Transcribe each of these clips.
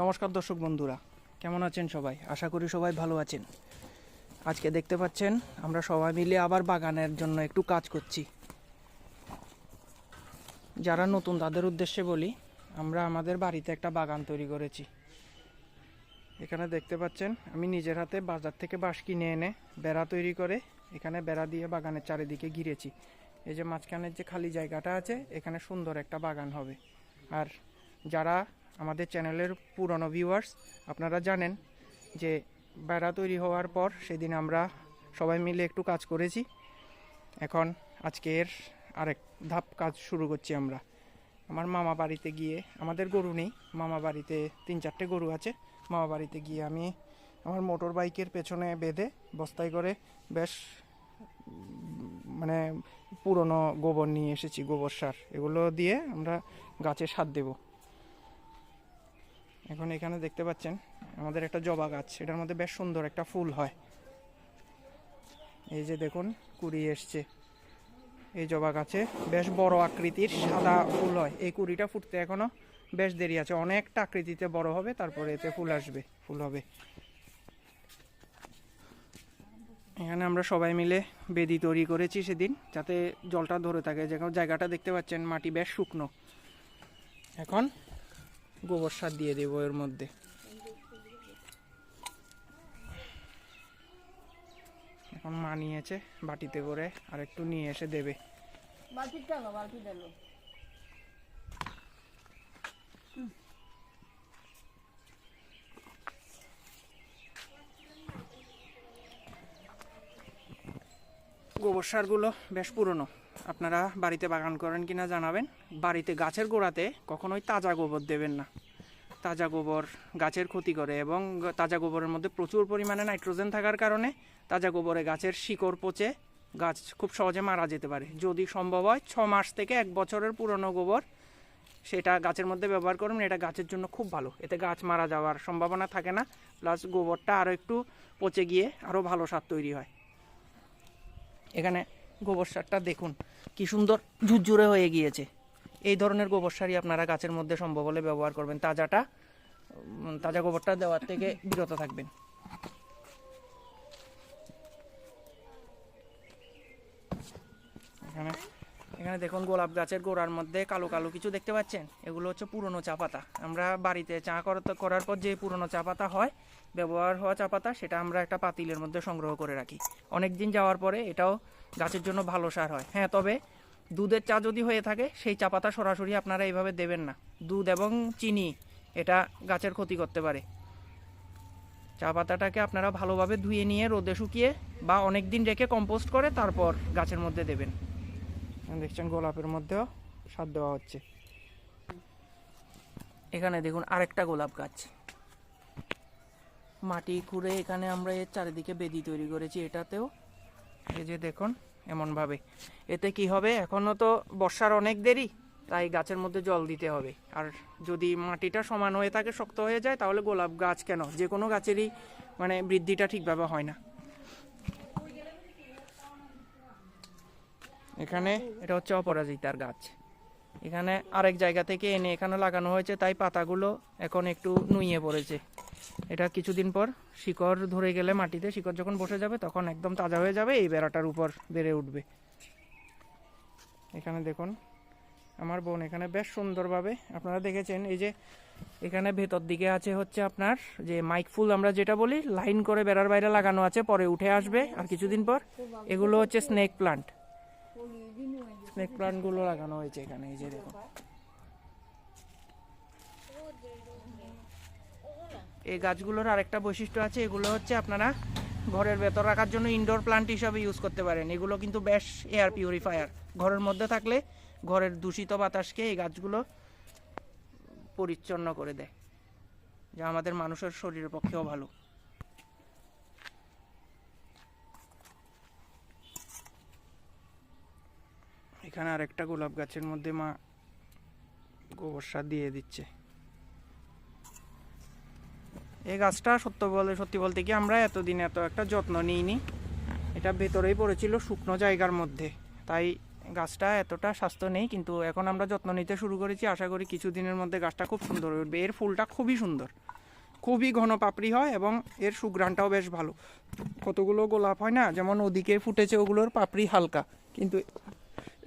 নমস্কার দর্শক বন্ধুরা, কেমন আছেন সবাই? আশা করি সবাই ভালো আছেন। আজকে দেখতে পাচ্ছেন, আমরা সবাই মিলে আবার বাগানের জন্য একটু কাজ করছি। যারা নতুন, তাদের উদ্দেশ্যে বলি, আমরা আমাদের বাড়িতে একটা বাগান তৈরি করেছি। এখানে দেখতে পাচ্ছেন, আমি নিজের হাতে বাজার থেকে বাঁশ কিনে এনে বেড়া তৈরি করে এখানে বেড়া দিয়ে বাগানের চারিদিকে ঘিরেছি। এই যে মাঝখানের যে খালি জায়গাটা আছে, এখানে সুন্দর একটা বাগান হবে। আর যারা আমাদের চ্যানেলের পুরনো ভিউয়ার্স আপনারা জানেন যে বেড়া তৈরি হওয়ার পর সেদিন আমরা সবাই মিলে একটু কাজ করেছি। এখন আজকের আরেক ধাপ কাজ শুরু করছি আমরা। আমার মামা বাড়িতে গিয়ে, আমাদের গরু নেই, মামা বাড়িতে তিন চারটে গরু আছে। মামা বাড়িতে গিয়ে আমি আমার মোটর বাইকের পেছনে বেঁধে, বস্তায় করে বেশ মানে পুরনো গোবর নিয়ে এসেছি, গোবর সার। এগুলো দিয়ে আমরা গাছে সার দেবো। এখন এখানে দেখতে পাচ্ছেন, আমাদের একটা জবা গাছ, এটার মধ্যে বেশ সুন্দর একটা ফুল হয়। এই যে দেখুন, কুড়ি এসছে। এই জবা গাছে বেশ বড় আকৃতির সাদা ফুল হয়। এই কুড়িটা ফুটতে এখনও বেশ দেরি আছে। অনেকটা আকৃতিতে বড় হবে, তারপরে এতে ফুল আসবে, ফুল হবে। এখানে আমরা সবাই মিলে বেদি তৈরি করেছি সেদিন, যাতে জলটা ধরে থাকে। যেখানে জায়গাটা দেখতে পাচ্ছেন, মাটি বেশ শুকনো। এখন গোবর সার দিয়ে দেবো এর মধ্যে। এখন মা নিয়েছে বাটিতে করে আর একটু নিয়ে এসে দেবে। গোবর সারগুলো বেশ পুরনো। আপনারা বাড়িতে বাগান করেন কিনা জানাবেন। বাড়িতে গাছের গোড়াতে কখনোই তাজা গোবর দেবেন না। তাজা গোবর গাছের ক্ষতি করে এবং তাজা গোবরের মধ্যে প্রচুর পরিমাণে নাইট্রোজেন থাকার কারণে তাজা গোবরে গাছের শিকড় পচে গাছ খুব সহজে মারা যেতে পারে। যদি সম্ভব হয়, ছ মাস থেকে এক বছরের পুরনো গোবর সেটা গাছের মধ্যে ব্যবহার করুন এটা গাছের জন্য খুব ভালো। এতে গাছ মারা যাওয়ার সম্ভাবনা থাকে না। প্লাস গোবরটা আরও একটু পচে গিয়ে আরও ভালো সার তৈরি হয়। এখানে গোবর সারটা দেখুন, কি সুন্দর ঝুরঝুরে হয়ে গিয়েছে। এই ধরনের গোবর সারই আপনারা গাছের মধ্যে সম্ভব হলে ব্যবহার করবেন। তাজাটা তাজা গোবরটা দেওয়ার থেকে বিরত থাকবেন। এখানে এখানে দেখুন গোলাপ গাছের গোড়ার মধ্যে কালো কালো কিছু দেখতে পাচ্ছেন? এগুলো হচ্ছে পুরনো চা পাতা। আমরা বাড়িতে চা করার পর যে পুরনো চা পাতা হয়, ব্যবহার হওয়া চা পাতা, সেটা আমরা একটা পাতিলের মধ্যে সংগ্রহ করে রাখি। অনেক দিন যাওয়ার পরে এটাও গাছের জন্য ভালো সার হয়। হ্যাঁ তবে দুধের চা যদি হয়ে থাকে, সেই চা পাতা সরাসরি আপনারা এইভাবে দেবেন না। দুধ এবং চিনি, এটা গাছের ক্ষতি করতে পারে। চা পাতাটাকে আপনারা ভালোভাবে ধুয়ে নিয়ে, রোদে শুকিয়ে বা অনেক দিন রেখে কম্পোস্ট করে, তারপর গাছের মধ্যে দেবেন। দেখছেন গোলাপের মধ্যেও সার দেওয়া হচ্ছে। এখানে দেখুন আরেকটা গোলাপ গাছ। মাটি খুঁড়ে এখানে আমরা এর চারিদিকে বেদি তৈরি করেছি এটাতেও। এই যে দেখুন, এমনভাবে। এতে কি হবে? এখনও তো বর্ষার অনেক দেরি, তাই গাছের মধ্যে জল দিতে হবে। আর যদি মাটিটা সমান হয়ে থাকে, শক্ত হয়ে যায়, তাহলে গোলাপ গাছ কেন? যে কোনো গাছেরই মানে বৃদ্ধিটা ঠিকভাবে হয় না। এখানে এটা হচ্ছে অপরাজিতার গাছ। এখানে আরেক জায়গা থেকে এনে এখানে লাগানো হয়েছে তাই পাতাগুলো এখন একটু নুইয়ে পড়েছে। এটা কিছুদিন পর শিকড় ধরে গেলে মাটিতে শিকড় যখন বসে যাবে তখন একদম তাজা হয়ে যাবে এই বেড়াটার উপর বেড়ে উঠবে। এখানে দেখুন আমার বোন এখানে বেশ সুন্দরভাবে আপনারা দেখেছেন এই যে এখানে ভেতর দিকে আছে হচ্ছে আপনার যে মাইক ফুল আমরা যেটা বলি লাইন করে বেড়ার বাইরে লাগানো আছে পরে উঠে আসবে। আর কিছুদিন পর এগুলো হচ্ছে স্নেক প্লান্ট। স্নেক প্লান্টগুলো লাগানো হয়েছে এখানে, এই যে দেখুন এই গাছগুলোর আরেকটা বৈশিষ্ট্য আছে, এগুলো হচ্ছে আপনারা ঘরের ভেতর রাখার জন্য ইনডোর প্লান্ট হিসাবে ইউজ করতে পারেন। এগুলো কিন্তু বেশ এয়ার পিউরিফায়ার ঘরের মধ্যে থাকলে ঘরের দূষিত বাতাসকে এই গাছগুলো পরিচ্ছন্ন করে দেয়, যা আমাদের মানুষের শরীরের পক্ষেও ভালো। এখানে আরেকটা গোলাপ গাছের মধ্যে মা গোবর সার দিয়ে দিচ্ছে। এই গাছটা সত্য বলে, সত্যি বলতে কি আমরা এতদিন এত একটা যত্ন নিইনি। এটা ভেতরেই পড়েছিল, শুকনো জায়গার মধ্যে। তাই গাছটা এতটা স্বাস্থ্য নেই, কিন্তু এখন আমরা যত্ন নিতে শুরু করেছি। আশা করি কিছুদিনের মধ্যে গাছটা খুব সুন্দর উঠবে। এর ফুলটা খুবই সুন্দর। খুবই ঘন পাপড়ি হয় এবং এর সুগ্রানটাও বেশ ভালো। কতগুলো গোলাপ হয় না, যেমন ওদিকে ফুটেছে ওগুলোর পাপড়ি হালকা, কিন্তু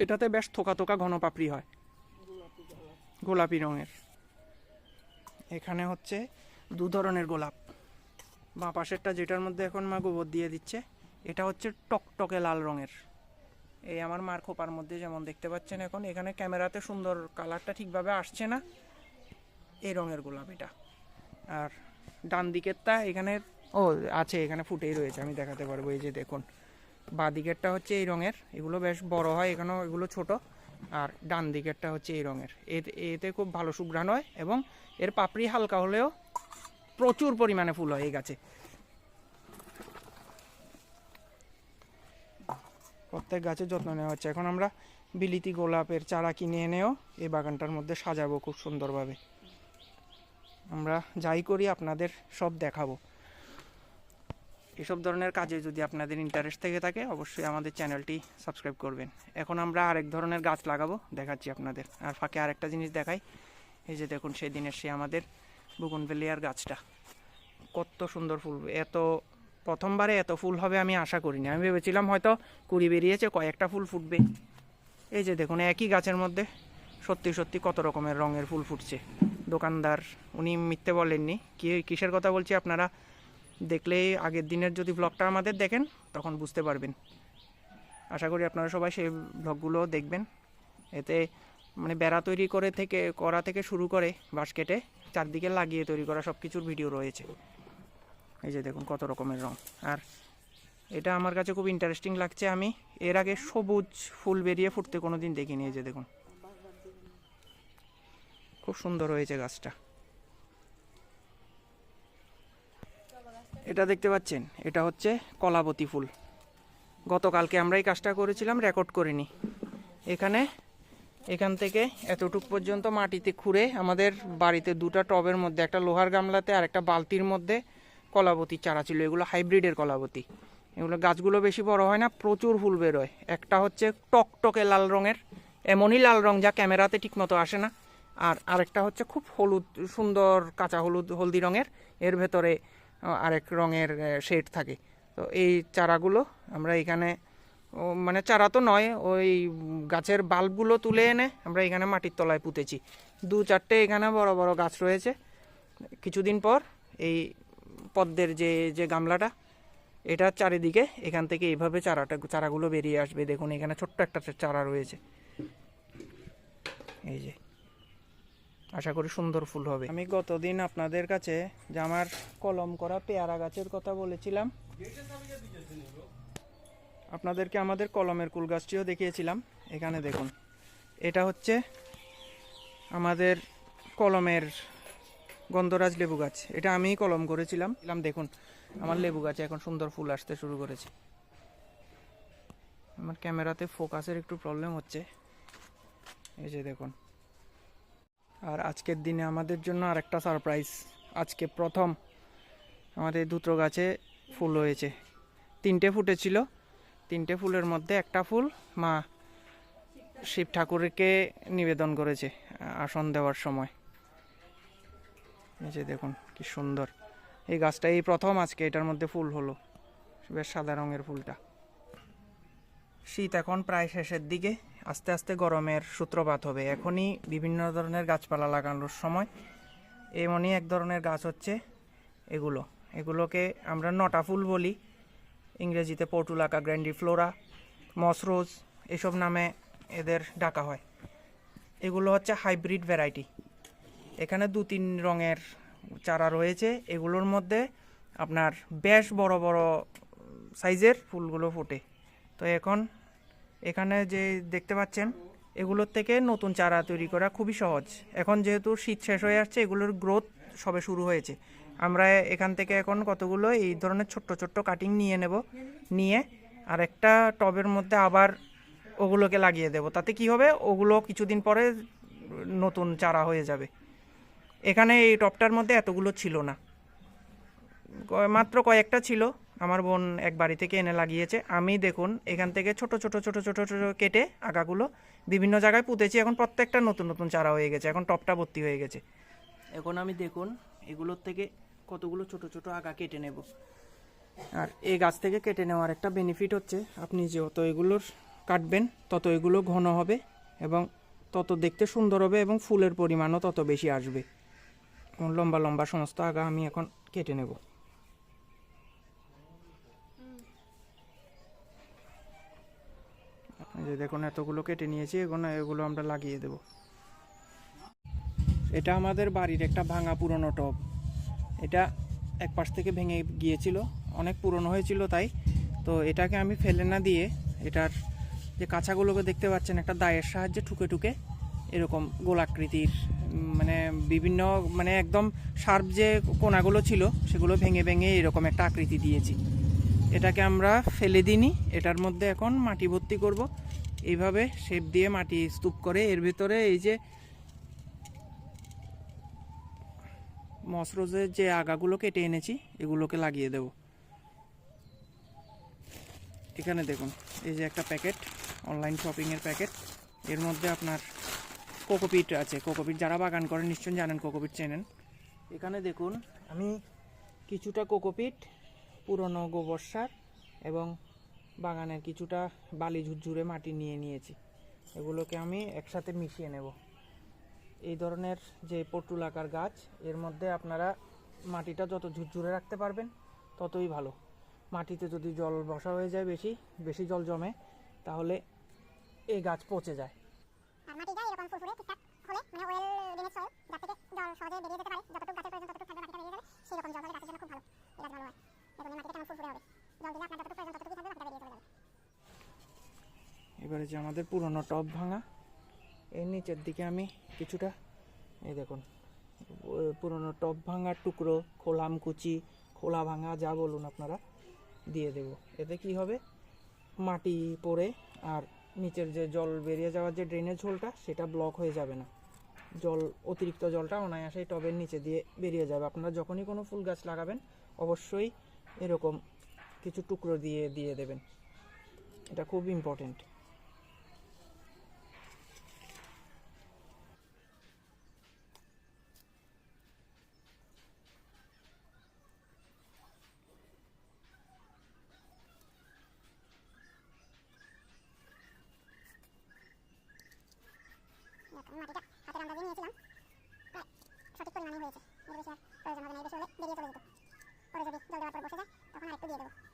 এটাতে বেশ থোকা থোকা ঘন পাপড়ি হয়। গোলাপি রঙের। এখানে হচ্ছে দু ধরনের গোলাপ। বা পাশেরটা যেটার মধ্যে এখন মা গোবর দিয়ে দিচ্ছে, এটা হচ্ছে টকটকে লাল রঙের। এই আমার মার খোপার মধ্যে যেমন দেখতে পাচ্ছেন এখন, এখানে ক্যামেরাতে সুন্দর কালারটা ঠিকভাবে আসছে না। এই রঙের গোলাপ এটা। আর ডান দিকেরটা এখানে ও আছে, এখানে ফুটেই রয়েছে, আমি দেখাতে পারব, এই যে দেখুন। বাঁ দিকেরটা হচ্ছে এই রঙের। এগুলো বেশ বড় হয়, এখানেও এগুলো ছোট। আর ডান দিকেরটা হচ্ছে এই রঙের। এতে- খুব ভালো সুঘ্রাণ হয় এবং এর পাপড়ি হালকা হলেও প্রচুর পরিমাণে ফুল হয় এই গাছে। প্রত্যেক গাছের যত্ন নেওয়া হচ্ছে। এখন আমরা বিলিতি গোলাপের চারা কিনে এনেও এই বাগানটার মধ্যে সাজাবো খুব সুন্দরভাবে। আমরা যাই করি, আপনাদের সব দেখাবো। এসব ধরনের কাজে যদি আপনাদের ইন্টারেস্ট থেকে থাকে, অবশ্যই আমাদের চ্যানেলটি সাবস্ক্রাইব করবেন। এখন আমরা আরেক ধরনের গাছ লাগাবো, দেখাচ্ছি আপনাদের। আর ফাঁকে আরেকটা জিনিস দেখাই। এই যে দেখুন, সেই দিনের সে আমাদের বুগুনভেলিয়ার গাছটা। কত সুন্দর ফুল। এত, প্রথমবারে এত ফুল হবে আমি আশা করিনি। আমি ভেবেছিলাম হয়তো কুড়ি বেরিয়েছে, কয়েকটা ফুল ফুটবে। এই যে দেখুন, একই গাছের মধ্যে সত্যি সত্যি কত রকমের রঙের ফুল ফুটছে। দোকানদার, উনি মিথ্যে বলেননি। কি, কিসের কথা বলছি আপনারা? দেখলে আগের দিনের যদি ব্লগটা আমাদের দেখেন, তখন বুঝতে পারবেন। আশা করি আপনারা সবাই সেই ব্লগগুলো দেখবেন। এতে মানে বেড়া তৈরি করে থেকে, করা থেকে শুরু করে বাস্কেটে, চারদিকে লাগিয়ে তৈরি করা সব কিছুর ভিডিও রয়েছে। এই যে দেখুন কত রকমের রং। আর এটা আমার কাছে খুব ইন্টারেস্টিং লাগছে আমি। এর আগে সবুজ ফুল বেরিয়ে ফুটতে কোনো দিন দেখিনি, এই যে দেখুন। খুব সুন্দর হয়েছে গাছটা। এটা দেখতে পাচ্ছেন? এটা হচ্ছে কলাবতী ফুল। গতকালকে আমরা এই কাজটা করেছিলাম রেকর্ড করিনি। এখানে, এখান থেকে এতটুক পর্যন্ত মাটিতে খুঁড়ে আমাদের বাড়িতে দুটা টবের মধ্যে, একটা লোহার গামলাতে আর একটা বালতির মধ্যে কলাবতী চারা ছিল। এগুলো হাইব্রিডের কলাবতী। এগুলো গাছগুলো বেশি বড় হয় না, প্রচুর ফুল বেরোয়। একটা হচ্ছে টকটকে লাল রঙের, এমনই লাল রং যা ক্যামেরাতে ঠিকমতো আসে না। আর আরেকটা হচ্ছে খুব হলুদ, সুন্দর কাঁচা হলুদ, হলদি রঙের। এর ভেতরে আরেক রঙের শেড থাকে। তো এই চারাগুলো আমরা এখানে মানে চারা তো নয়, ওই গাছের বাল্বগুলো তুলে এনে আমরা এখানে মাটির তলায় পুঁতেছি। দু চারটে এখানে বড় বড় গাছ রয়েছে। কিছুদিন পর এই পদ্মের যে যে গামলাটা এটার চারিদিকে এখান থেকে এইভাবে চারাটা, চারাগুলো বেরিয়ে আসবে। দেখুন, এখানে ছোট্ট একটা চারা রয়েছে। এই যে। আশা করি সুন্দর ফুল হবে। আমি গতদিন আপনাদের কাছে যে আমার কলম করা পেয়ারা গাছের কথা বলেছিলাম, আপনাদেরকে আমাদের কলমের কুল গাছটিও দেখিয়েছিলাম। এখানে দেখুন, এটা হচ্ছে আমাদের কলমের গন্ধরাজ লেবু গাছ। এটা আমিই কলম করেছিলাম। দেখুন, আমার লেবু গাছে এখন সুন্দর ফুল আসতে শুরু করেছে। আমার ক্যামেরাতে ফোকাসের একটু প্রবলেম হচ্ছে। এই যে দেখুন আজকের দিনে আমাদের জন্য আরেকটা সারপ্রাইজ আজকে প্রথম আমাদের দুটো গাছে ফুল হয়েছে। তিনটে ফুটেছিল তিনটে ফুলের মধ্যে একটা ফুল মা শিব ঠাকুরকে নিবেদন করেছে আসন দেওয়ার সময়। এই যে দেখুন কি সুন্দর। এই গাছটা এই প্রথম আজকে এটার মধ্যে ফুল হলো। বেশ সাদা রঙের ফুলটা। শীত এখন প্রায় শেষের দিকে। আস্তে আস্তে গরমের সূত্রপাত হবে। এখনই বিভিন্ন ধরনের গাছপালা লাগানোর সময় এমনই এক ধরনের গাছ হচ্ছে এগুলো। এগুলোকে আমরা নটা ফুল বলি। ইংরেজিতে পর্টুলাকা গ্র্যান্ডিফ্লোরা মসরোজ এসব নামে এদের ডাকা হয়। এগুলো হচ্ছে হাইব্রিড ভ্যারাইটি। এখানে দু তিন রঙের চারা রয়েছে। এগুলোর মধ্যে আপনার বেশ বড় বড় সাইজের ফুলগুলো ফোটে। তো এখন এখানে যে দেখতে পাচ্ছেন, এগুলোর থেকে নতুন চারা তৈরি করা খুবই সহজ। এখন যেহেতু শীত শেষ হয়ে আসছে, এগুলোর গ্রোথ সবে শুরু হয়েছে। আমরা এখান থেকে এখন কতগুলো এই ধরনের ছোট্ট ছোট্ট কাটিং নিয়ে নেব, নিয়ে আর একটা টবের মধ্যে আবার ওগুলোকে লাগিয়ে দেব। তাতে কি হবে? ওগুলো কিছুদিন পরে নতুন চারা হয়ে যাবে। এখানে এই টপটার মধ্যে এতগুলো ছিল না। মাত্র কয়েকটা ছিল। আমার বোন এক বাড়ি থেকে এনে লাগিয়েছে। আমি দেখুন, এখান থেকে ছোট ছোট ছোট ছোট ছোট কেটে আগাগুলো বিভিন্ন জায়গায় পুঁতেছি। এখন প্রত্যেকটা নতুন নতুন চারা হয়ে গেছে। এখন টপটা ভর্তি হয়ে গেছে। এখন আমি দেখুন, এগুলোর থেকে কতগুলো ছোট ছোট আগা কেটে নেব। আর এই গাছ থেকে কেটে নেওয়ার একটা বেনিফিট হচ্ছে, আপনি যত এগুলোর কাটবেন, তত এগুলো ঘন হবে এবং তত দেখতে সুন্দর হবে এবং ফুলের পরিমাণও তত বেশি আসবে। লম্বা লম্বা সমস্ত আগা আমি এখন কেটে নেব। যে দেখুন এতগুলো কেটে নিয়েছি এগুলো এগুলো আমরা লাগিয়ে দেব। এটা আমাদের বাড়ির একটা ভাঙা পুরনো টব। এটা এক পাশ থেকে ভেঙে গিয়েছিল, অনেক পুরনো হয়েছিল তাই। তো এটাকে আমি ফেলে না দিয়ে এটার যে কাঁচাগুলোকে দেখতে পাচ্ছেন, একটা দায়ের সাহায্যে ঠুকে ঠুকে এরকম গোলাকৃতির মানে বিভিন্ন মানে একদম শার্প যে কোনাগুলো ছিল, সেগুলো ভেঙে ভেঙে এরকম একটা আকৃতি দিয়েছি। এটাকে আমরা ফেলে দিইনি, এটার মধ্যে এখন মাটি ভর্তি করব। এইভাবে শেপ দিয়ে মাটি স্তূপ করে, এর ভিতরে এই যে মসরোজের যে আগাগুলো কেটে এনেছি, এগুলোকে লাগিয়ে দেব। এখানে দেখুন, এই যে একটা প্যাকেট, অনলাইন শপিংয়ের প্যাকেট। এর মধ্যে আপনার কোকোপিট আছে। কোকোপিট যারা বাগান করেন, নিশ্চয়ই জানেন কোকোপিট চেনেন। এখানে দেখুন, আমি কিছুটা কোকোপিট, পুরনো গোবর সার এবং বাগানের কিছুটা বালি ঝুরঝুরে মাটি নিয়ে নিয়েছি। এগুলোকে আমি একসাথে মিশিয়ে নেব। এই ধরনের যে পটুলাকার গাছ, এর মধ্যে আপনারা মাটিটা যত ঝুরঝুরে রাখতে পারবেন, ততই ভালো। মাটিতে যদি জল বসা হয়ে যায় বেশি বেশি জল জমে, তাহলে এই গাছ পচে যায়। মানে জল গাছের জল গাছের জন্য খুব ভালো। কেমন ফুরফুরে হবে। এবারে যে আমাদের পুরনো টব ভাঙা, এর নিচের দিকে আমি কিছুটা, এই দেখুন পুরনো টব ভাঙার টুকরো খোলাম কুচি খোলা ভাঙা যা বলুন আপনারা, দিয়ে দেব। এতে কি হবে? মাটি পড়ে আর নিচের যে জল বেরিয়ে যাওয়ার যে ড্রেনেজ হোলটা সেটা ব্লক হয়ে যাবে না। জল, অতিরিক্ত জলটা অনায়াসে টবের নিচে দিয়ে বেরিয়ে যাবে। আপনারা যখনই কোনো ফুল গাছ লাগাবেন, অবশ্যই এরকম কিছু টুকরো দিয়ে দিয়ে দেবেন। এটা খুব ইম্পর্টেন্ট সঠিক চলে যেত। পরে যদি জল দেওয়ার পর বসে যায়, তখন আরেকটু দিয়ে দেবো।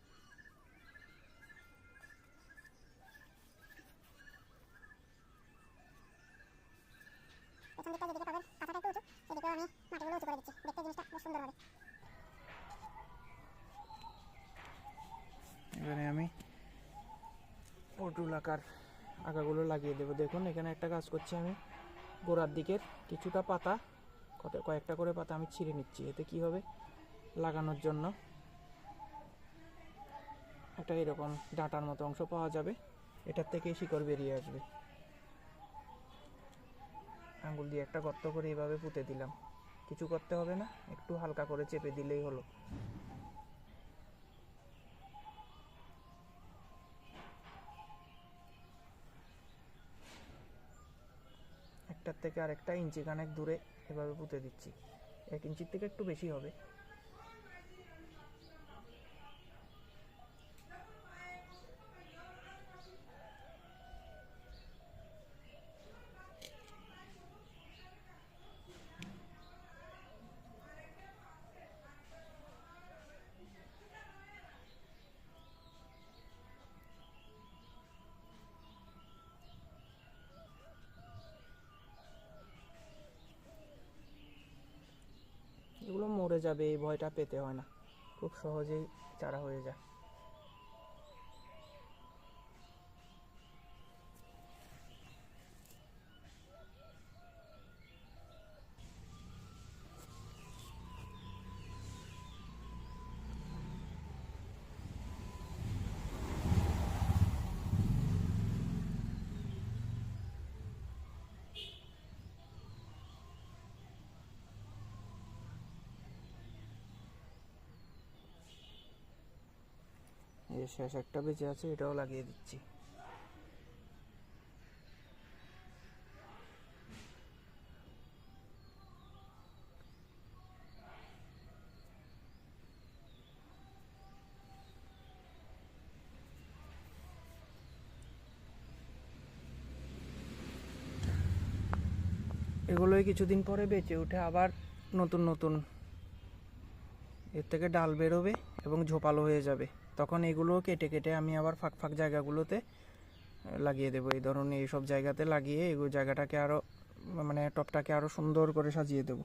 পেছন দিকটা যেদিকে টবের পাতাটা একটু উঁচু, সেদিকেও আমি মাটিগুলো উঁচু করে দিচ্ছি। দেখতে জিনিসটা বেশ সুন্দর হবে। এবারে আমি পটুল আকার আগাগুলো লাগিয়ে দেবো। দেখুন, এখানে একটা কাজ করছি আমি। গোড়ার দিকের কিছুটা পাতা, কত- কয়েকটা করে পাতা আমি ছিঁড়ে নিচ্ছি। এতে কি হবে? লাগানোর জন্য একটা এরকম ডাঁটার মতো অংশ পাওয়া যাবে। এটার থেকে শিকড় বেরিয়ে আসবে। আঙ্গুল দিয়ে একটা গর্ত করে এইভাবে পুঁতে দিলাম। কিছু করতে হবে না, একটু হালকা করে চেপে দিলেই হলো। একটার থেকে আরেকটা ইঞ্চি খানেক দূরে এভাবে পুঁতে দিচ্ছি। এক ইঞ্চির থেকে একটু বেশি হবে এগুলো মরে যাবে এই ভয়টা পেতে হয় না। খুব সহজেই চারা হয়ে যায়। এই শেষ একটা বেঁচে আছে, এটাও লাগিয়ে দিচ্ছি। এগুলোই কিছুদিন পরে বেঁচে উঠে আবার নতুন নতুন। এর থেকে ডাল বেরোবে এবং ঝোপালো হয়ে যাবে। তখন এগুলো কেটে কেটে আমি আবার ফাঁক ফাঁক জায়গাগুলোতে লাগিয়ে দেবো। এই ধরনের এইসব জায়গাতে লাগিয়ে এগুলো জায়গাটাকে আরও মানে টপটাকে আরও সুন্দর করে সাজিয়ে দেবো।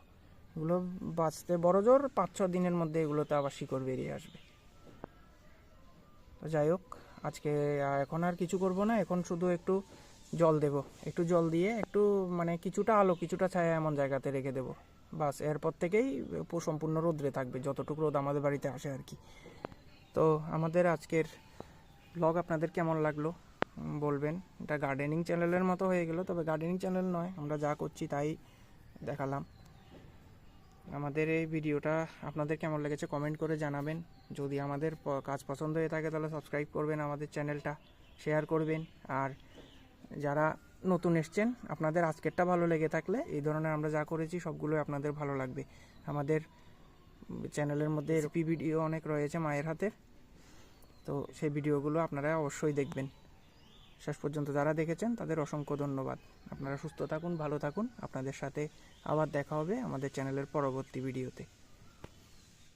এগুলো বাঁচতে বড় জোর পাঁচ ছ দিনের মধ্যে এগুলোতে আবার শিকড় বেরিয়ে আসবে। তো যাই হোক, আজকে এখন আর কিছু করব না, এখন শুধু একটু জল দেব। একটু জল দিয়ে একটু মানে কিছুটা আলো, কিছুটা ছায়া এমন জায়গাতে রেখে দেবো। বাস, এরপর থেকেই সম্পূর্ণ রোদ্রে থাকবে, যতটুকু রোদ আমাদের বাড়িতে আসে আর কি। তো আমাদের আজকের ব্লগ আপনাদের কেমন লাগল? বলবেন। এটা গার্ডেনিং চ্যানেলের মতো হয়ে গেল, তবে গার্ডেনিং চ্যানেল নয়, আমরা যা করছি তাই দেখালাম। আমাদের এই ভিডিওটা আপনাদের কেমন লেগেছে কমেন্ট করে জানাবেন। যদি আমাদের কাজ পছন্দ হয়ে থাকে তাহলে সাবস্ক্রাইব করবেন আমাদের চ্যানেলটা শেয়ার করবেন। আর যারা নতুন এসছেন, আপনাদের আজকেরটা ভালো লেগে থাকলে এই ধরনের আমরা যা করেছি সবগুলোই আপনাদের ভালো লাগবে। আমাদের চ্যানেলের মধ্যে রেসিপি ভিডিও অনেক রয়েছে মায়ের হাতের। তো সেই ভিডিওগুলো আপনারা অবশ্যই দেখবেন। শেষ পর্যন্ত যারা দেখেছেন, তাদের অসংখ্য ধন্যবাদ। আপনারা সুস্থ থাকুন, ভালো থাকুন। আপনাদের সাথে আবার দেখা হবে আমাদের চ্যানেলের পরবর্তী ভিডিওতে।